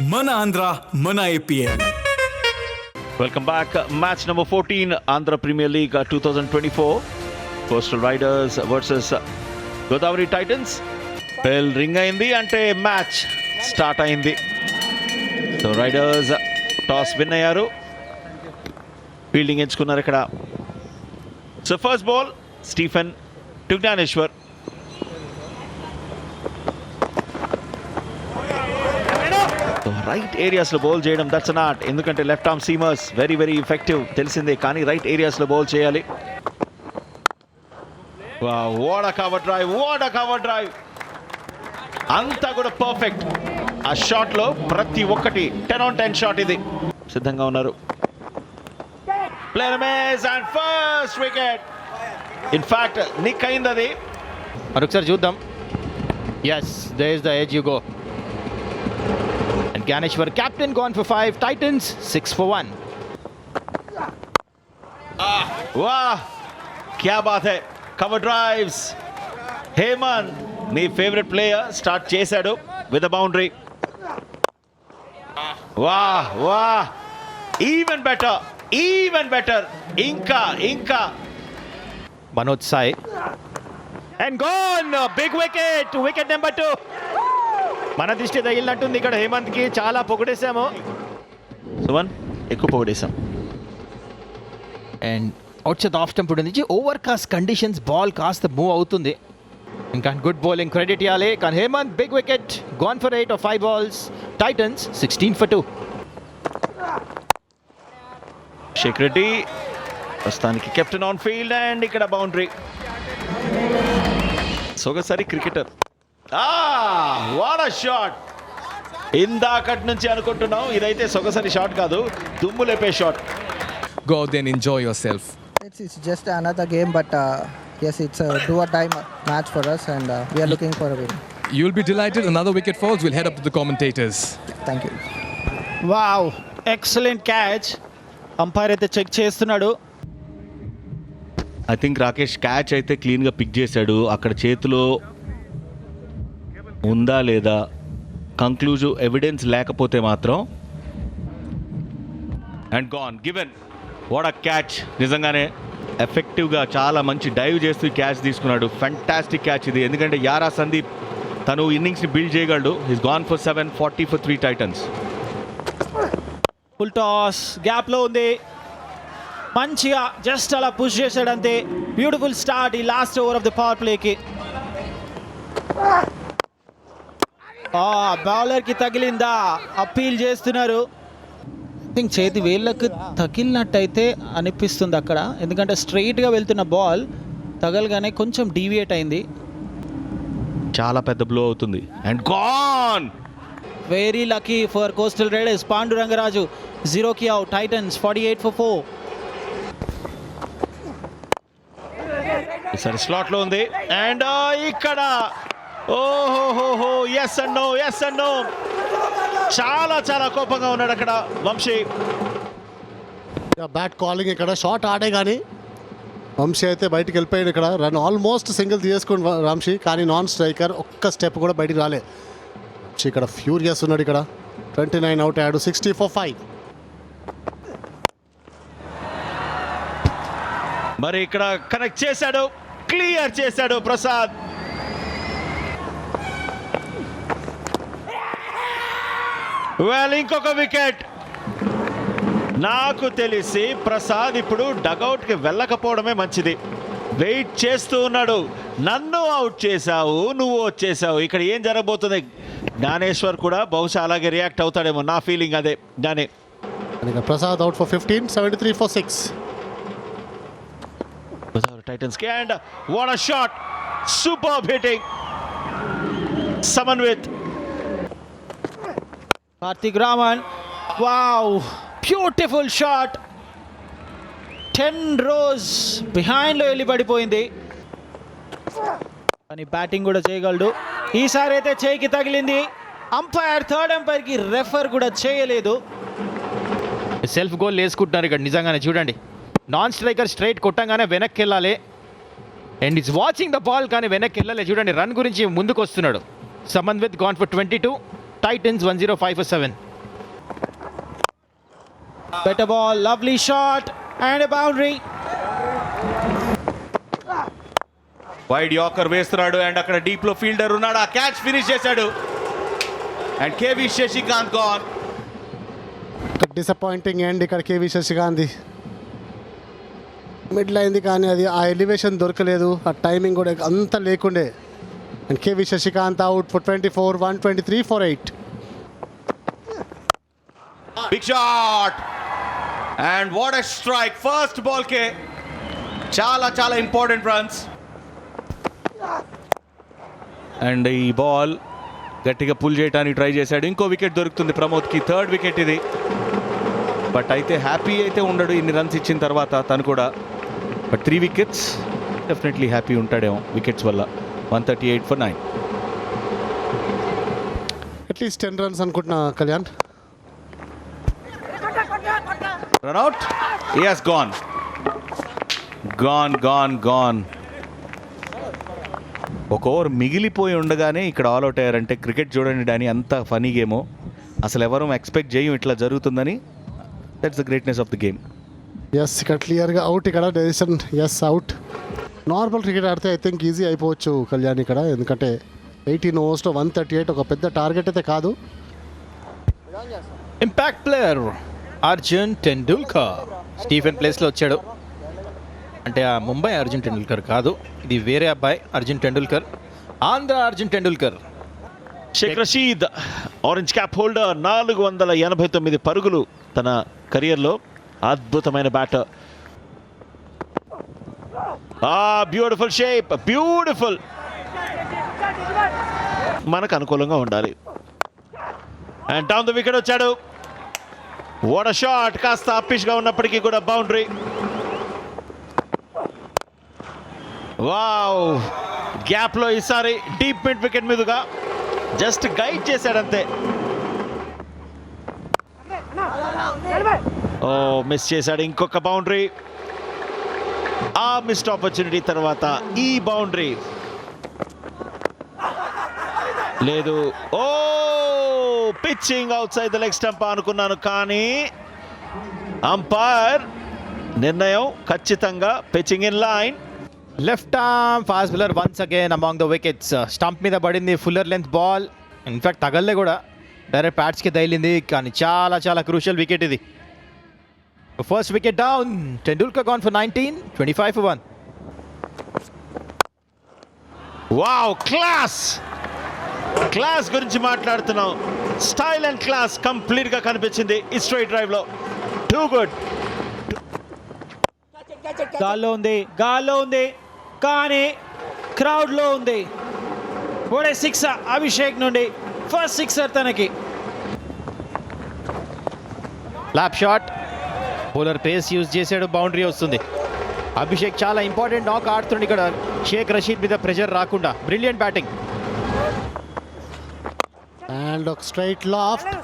మన ఆంధ్ర మన APM welcome back match number fourteen Andhra Premier League two thousand twenty four Coastal Riders versus Godavari Titans bell ring అయింది అంటే match start అయింది. So Riders toss win అయ్యారు. Fielding ఎంచుకున్నారు ఇక్కడ. So first ball Stephen to Gnaneshwar right ఏరియాస్లో bowl చేయడం that's not ఎందుకంటే left arm seamers very very effective తెలిసిందే కానీ రైట్ ఏరియాస్లో బౌల్ చేయాలి. What a cover drive what a cover drive అంతా కూడా పర్ఫెక్ట్ ఆ షాట్లో ప్రతి ఒక్కటి టెన్ ఆన్ టెన్ షాట్ ఇది. సిద్ధంగా ఉన్నారు. Player maze and first wicket in fact nick అయింది అది. మరొకసారి చూద్దాం. Yes they is the edge you go and Gnaneshwar captain gone for five Titans six for one వాహ్ క్యా బాత్ హై కవర్ డ్రైవ్స్ హేమన్ నీ ఫేవరెట్ ప్లేయర్ స్టార్ట్ చేశాడు విత్ బౌండరీ వాహ్ వాహ్ ఈవెన్ బెటర్ ఈవెన్ బెటర్ ఇంకా ఇంకా Manoj Sai and gone big wicket wicket number two మన దృష్టి తగిలినట్టుంది ఇక్కడ హేమంత్కి. చాలా పొగిడేశాము. సుమన్? ఎక్కువ పొగిడేశాం. And outside of temple నుంచి ఓవర్ కాస్ట్ కండిషన్స్ బాల్ కాస్త మూవ్ అవుతుంది. ఇంకా గుడ్ బౌలింగ్ క్రెడిట్ ఇవ్వాలి. కానీ Hemant big wicket gone for eight off five balls Titans sixteen for two Shaik Reddy ప్రస్తుతానికి కెప్టెన్ ఆన్ ఫీల్డ్ అండ్ ఇక్కడ boundary సొగసరి cricketer what shot ఇందాకటి నుంచి అనుకుంటున్నాం ఇదైతే సొగసరి షాట్ కాదు దుమ్ము లేపే shot there and enjoy yourself. It's, it's just another game, but uh, yes, it's a do or die ma- match for us, and uh, we are looking for a win. You'll be delighted. Another wicket falls. We'll head up to the commentators. Thank you. Wow excellent catch umpire అయితే check చేస్తున్నాడు I think Rakesh catch అయితే క్లీన్గా pick చేశాడు అక్కడ చేతిలో ఉందా లేదా? Conclusive evidence లేకపోతే మాత్రం. And gone given what a catch నిజంగానే ఎఫెక్టివ్గా చాలా మంచి డైవ్ చేస్తూ క్యాచ్ తీసుకున్నాడు. ఫంటాస్టిక్ క్యాచ్ ఇది. ఎందుకంటే యారా సందీప్ తను ఇన్నింగ్స్ని బిల్డ్ చేయగలడు. His gone for seven forty for three Titans full toss గ్యాప్లో ఉంది. మంచిగా జస్ట్ అలా పుష్ చేశాడంతే. బ్యూటిఫుల్ స్టార్ట్ ఈ last over of the power ప్లేకి బౌలర్కి తగిలిందా? అప్పీల్ చేస్తున్నారు. థింక్ చేతి వేళ్ళకు తగిలినట్టయితే అనిపిస్తుంది అక్కడ. ఎందుకంటే స్ట్రైట్గా వెళ్తున్న బాల్ తగలగానే కొంచెం డీవియేట్ అయింది. చాలా పెద్ద బ్లో అవుతుంది. And gone very lucky for Coastal Riders Pandu Rangaraju జీరోకి out Titans forty eight for four సరే స్లాట్లో ఉంది. అండ్ ఇక్కడ! ఓహోహోహో yes and no yes and no చాలా చాలా కోపంగా ఉన్నాడు అక్కడ వంశీ. బ్యాట్ కాలింగ్ ఇక్కడ. షాట్ ఆడే కానీ వంశీ అయితే బయటికి వెళ్ళిపోయాడు ఇక్కడ. రన్ ఆల్మోస్ట్ సింగిల్ తీసుకుని వంశీ కానీ నాన్ స్ట్రైకర్ ఒక్క స్టెప్ కూడా బయటికి రాలే. వంశీ ఇక్కడ ఫ్యూరియస్ ఉన్నాడు ఇక్కడ. ట్వంటీ నైన్ అవుట్ ఆడు సిక్స్టీ ఫోర్ ఫైవ్ మరి ఇక్కడ కనెక్ట్ చేశాడు. క్లియర్ చేశాడు ప్రసాద్. వెల్ ఇంకొక వికెట్ నాకు తెలిసి ప్రసాద్ ఇప్పుడు డగౌట్కి వెళ్ళకపోవడమే మంచిది. వెయిట్ చేస్తూ ఉన్నాడు. నన్ను అవుట్ చేశావు నువ్వు వచ్చేసావు ఇక్కడ ఏం జరగబోతుంది? జ్ఞానేశ్వర్ కూడా బహుశా అలాగే రియాక్ట్ అవుతాడేమో. నా ఫీలింగ్ అదే. జ్ఞానే. Prasad out for fifteen seventy three for six Godavari Titans. And what a shot! Superb hitting. Samanvit. Karthik Raman wow beautiful shot ten rows బిహైండ్లో వెళ్ళి పడిపోయింది కానీ బ్యాటింగ్ కూడా చేయగలడు. ఈసారి అయితే చేయికి తగిలింది. అంపైర్ థర్డ్ అంపైర్కి రెఫర్ కూడా చేయలేదు. సెల్ఫ్ గోల్ వేసుకుంటున్నారు ఇక్కడ నిజంగానే. చూడండి. నాన్ స్ట్రైకర్ స్ట్రైట్ కొట్టంగానే వెనక్కి వెళ్ళాలి and it's watching the ball కానీ వెనక్కి వెళ్ళాలి చూడండి రన్ గురించి ముందుకు వస్తున్నాడు Samanvit gone for twenty two Titans one zero five for seven better ball lovely shot and boundary wide yorker వేస్తున్నాడు అండ్ అక్కడ డీప్లో ఫీల్డర్ ఉన్నాడు. ఆ క్యాచ్ ఫినిష్ చేశాడు. And KV Sasikanth gone disappointing end ఇక్కడ కేవీ శశికాంత్ మిడిల్ అయింది కానీ అది ఆ ఎలివేషన్ దొరకలేదు. ఆ టైమింగ్ కూడా అంత లేకుండే. And KV Shashikanth out for twenty four one twenty three four eight big shot and what a strike first ball కే చాలా చాలా ఇంపార్టెంట్ రన్స్ అండ్ ఈ బాల్ గట్టిగా పుల్ చేయడానికి ట్రై చేశాడు. ఇంకో వికెట్ దొరుకుతుంది ప్రమోద్కి. థర్డ్ వికెట్ ఇది. బట్ అయితే హ్యాపీ అయితే ఉండడు. ఇన్ని రన్స్ ఇచ్చిన తర్వాత తను కూడా. But three wickets definitely happy ఉంటాడేమో. Wickets వల్ల. One thirty eight for nine at least ten runs అనుకుంటున్నా Kalyan. Run out yes gone gone gone gone ఒక ఓవర్ మిగిలిపోయి ఉండగానే ఇక్కడ ఆల్ అవుట్ అయ్యారంటే క్రికెట్ చూడండి డానీ అంత ఫనీ గేమో అసలు ఎవరు ఎక్స్పెక్ట్ చేయం ఇట్లా జరుగుతుందని. That's the greatness of the game yes ఇక్కడ క్లియర్గా అవుట్ ఇక్కడ decision. Yes out normal cricket ఆడితే ఐ థింక్ ఈజీ అయిపోవచ్చు కళ్యాణ్ ఇక్కడ ఎందుకంటే ఎయిటీన్ ఓవర్స్లో వన్ థర్టీ ఎయిట్ ఒక పెద్ద టార్గెట్ అయితే కాదు. Impact player Arjun Tendulkar Stephen ప్లేస్లో వచ్చాడు. అంటే ఆ ముంబై అర్జున్ టెండూల్కర్ కాదు ఇది వేరే అబ్బాయి Arjun Tendulkar Andhra Arjun Tendulkar Shaik Rasheed orange cap holder నాలుగు వందల ఎనభై తొమ్మిది పరుగులు తన కెరియర్లో అద్భుతమైన బ్యాటర్ బ్యూటిఫుల్ షేప్ బ్యూటిఫుల్ మనకు అనుకూలంగా ఉండాలి. అండ్ డౌన్ ద వికెట్ వచ్చాడు. వాట్ షాట్ కాస్త అప్పిష్గా ఉన్నప్పటికీ కూడా బౌండరీ వావ్ గ్యాప్లో ఈసారి డీప్ మిడ్ వికెట్ మీదుగా జస్ట్ గైడ్ చేశాడంతే. ఓ మిస్ చేశాడు. ఇంకొక బౌండరీ ఆ మిస్డ్ ఆపర్చునిటీ తర్వాత ఈ బౌండరీ లేదు. ఓ pitching outside the leg stump అనుకున్నాను కానీ అంపైర్ నిర్ణయం ఖచ్చితంగా pitching in line left arm fast bowler once again among the wickets stump మీద పడింది fuller length ball in fact తగల్లే కూడా. డైరెక్ట్ ప్యాట్స్కి తగిలింది కానీ చాలా చాలా క్రూషియల్ వికెట్ ఇది. First wicket down Tendulkar gone for nineteen twenty five for one wow class class గురించి మాట్లాడుతున్నాం. స్టైల్ అండ్ క్లాస్ కంప్లీట్గా కనిపించింది ఈ స్ట్రైట్ డ్రైవ్లో. టూ గుడ్ గాల్లో ఉంది గాల్లో ఉంది కానీ క్రౌడ్లో ఉంది. ఓడే సిక్స్ అభిషేక్ నుండి ఫస్ట్ సిక్సర్ తనకి. Lap shot bowler pace use చేసాడు బౌండరీ వస్తుంది. అభిషేక్ చాలా ఇంపార్టెంట్ నాక్ ఆడుతుండే ఇక్కడ. షేక్ రషీద్ మీద ప్రెషర్ రాకుండా. Brilliant batting. అండ్ ఒక స్ట్రైట్ లాఫ్ట్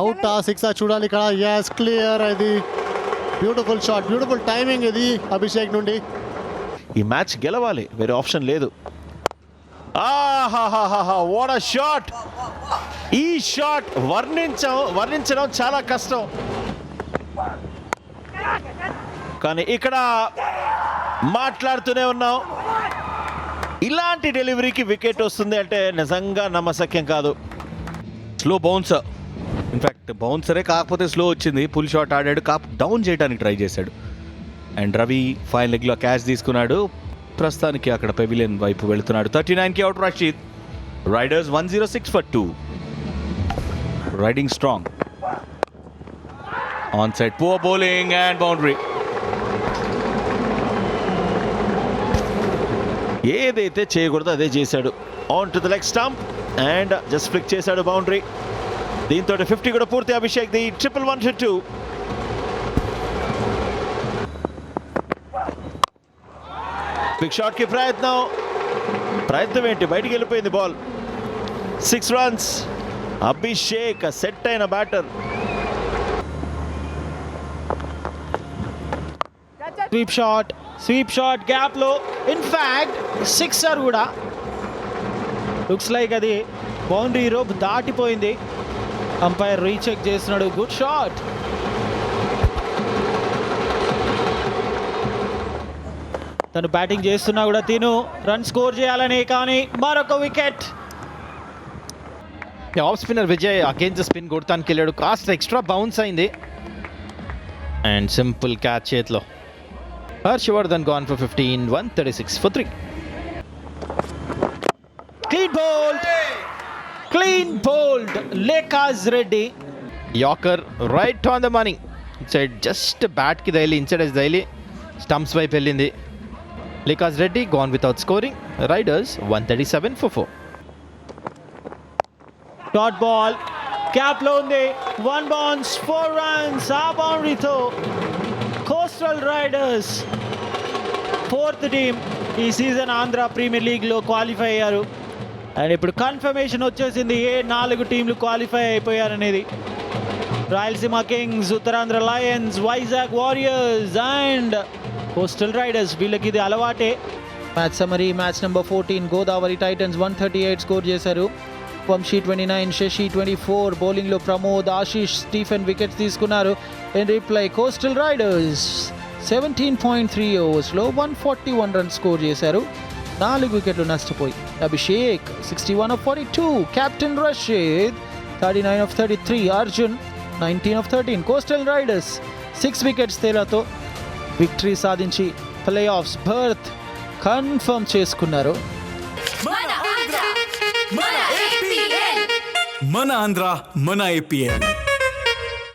అవుట్ ఆ సిక్స్ చూడాలి ఇక్కడ. ఎస్ క్లియర్ ఇది. బ్యూటిఫుల్ షాట్ బ్యూటిఫుల్ టైమింగ్ ఇది అభిషేక్ నుండి. ఈ మ్యాచ్ గెలవాలి వేరే ఆప్షన్ లేదు. ఆహాహాహా వాట్ అ షాట్ ఈ షాట్ వర్ణించం వర్ణించడం చాలా కష్టం. కానీ ఇక్కడ మాట్లాడుతూనే ఉన్నాం. ఇలాంటి డెలివరీకి వికెట్ వస్తుంది అంటే నిజంగా నమ్మసక్యం కాదు. స్లో బౌన్సర్ ఇన్ఫ్యాక్ట్ బౌన్సరే కాకపోతే స్లో వచ్చింది. పుల్ షాట్ ఆడాడు. కాప్ డౌన్ చేయడానికి ట్రై చేశాడు. అండ్ రవి ఫైన్ లెగ్లో క్యాచ్ తీసుకున్నాడు. ప్రస్తుతానికి అక్కడ పెవిలియన్ వైపు వెళుతున్నాడు. థర్టీ నైన్కి out Rasheed Riders one zero six for two riding strong on side poor bowling and boundary ఏదైతే చేయకూడదో అదే చేశాడు. On to the leg stump and just flick చేశాడు బౌండరీ దీంతో ఫిఫ్టీ కూడా పూర్తి Abhishek the triple one two big షాట్కి ప్రయత్నం. ప్రయత్నం ఏంటి? బయటికి వెళ్ళిపోయింది ball six runs Abhishek set అయిన batter sweep shot sweep shot గ్యాప్లో. ఇన్ఫ్యాక్ట్ సిక్సర్ కూడా లుక్స్ లైక్ అది బౌండరీ రోప్ దాటిపోయింది. అంపైర్ రీచెక్ చేస్తున్నాడు. గుడ్ షాట్ తను బ్యాటింగ్ చేస్తున్నా కూడా తిను. రన్ స్కోర్ చేయాలని కానీ మరొక wicket off spinner Vijay against spin కొడతానికి వెళ్ళాడు. కాస్త ఎక్స్ట్రా బౌన్స్ అయింది. అండ్ సింపుల్ క్యాచ్ చేతిలో. Harshavardhan gone for fifteen one thirty six for three clean bowled clean bowled లేకాజ్ Reddy yorker right on the money side just బ్యాట్కి దైలి inside దైలి stumps వైపు వెళ్ళింది. లికాజ్ Reddy gone without scoring Riders one thirty seven for four dot ball క్యాప్లో ఉంది. One bounce four runs ఆ బౌండరీతో Coastal Riders fourth team ఈ season Andhra Premier లీగ్లో qualify అయ్యారు. అండ్ ఇప్పుడు కన్ఫర్మేషన్ వచ్చేసింది ఏ నాలుగు టీంలు qualify అయిపోయారనేది. Rayalaseema Kings Uttarandhra Lions Vizag Warriors and Coastal Riders వీళ్ళకి ఇది అలవాటే. Match summary match number fourteen Godavari Titans one thirty eight score చేశారు. Vamsi twenty nine Sasi twenty four బౌలింగ్లో ప్రమోద్ ఆశీష్ స్టీఫెన్ వికెట్స్ తీసుకున్నారు. In reply Coastal Riders seventeen point three ఓవర్స్లో one forty one run score చేశారు. నాలుగు వికెట్లు నష్టపోయి. Abhishek sixty one off forty two captain Rasheed thirty nine off thirty three Arjun nineteen off thirteen Coastal Riders six wickets తేడాతో victory సాధించి playoffs berth confirm చేసుకున్నారు. మన ఆంధ్ర మన APL